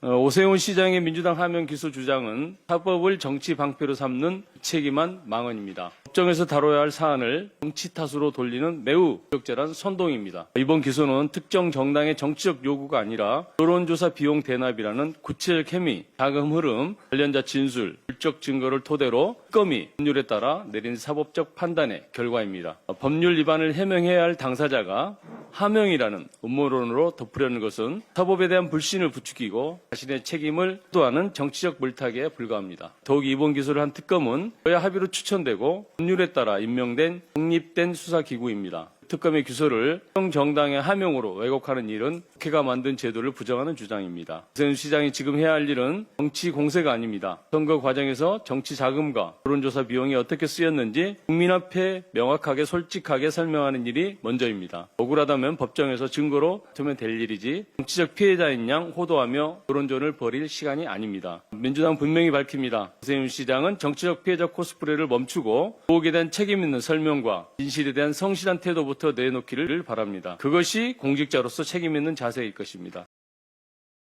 어, 오세훈 시장의 민주당 하명 기소 주장은 사법을 정치 방패로 삼는 책임한 망언입니다. 법정에서 다뤄야 할 사안을 정치 탓으로 돌리는 매우 적절한 선동입니다. 이번 기소는 특정 정당의 정치적 요구가 아니라 여론조사 비용 대납이라는 구체적 혐의, 자금 흐름, 관련자 진술, 물적 증거를 토대로 특검이 법률에 따라 내린 사법적 판단의 결과입니다. 어, 법률 위반을 해명해야 할 당사자가 하명이라는 음모론으로 덮으려는 것은 사법에 대한 불신을 부추기고 자신의 책임을 도하는 정치적 물타기에 불과합니다. 더욱 이번 기소를 한 특검은 여야 합의로 추천되고 법률에 따라 임명된 독립된 수사기구입니다. 특검의 기소를 정당의 하명으로 왜곡하는 일은 국회가 만든 제도를 부정하는 주장입니다. 이세훈 시장이 지금 해야 할 일은 정치 공세가 아닙니다. 선거 과정에서 정치 자금과 여론조사 비용이 어떻게 쓰였는지 국민 앞에 명확하게 솔직하게 설명하는 일이 먼저입니다. 억울하다면 법정에서 증거로 두면 될 일이지 정치적 피해자인 양 호도하며 여론전을 벌일 시간이 아닙니다. 민주당 분명히 밝힙니다. 이세훈 시장은 정치적 피해자 코스프레를 멈추고 의혹에 대한 책임 있는 설명과 진실에 대한 성실한 태도부터 내놓기를 바랍니다. 그것이 공직자로서 책임 있는 자세일 것입니다.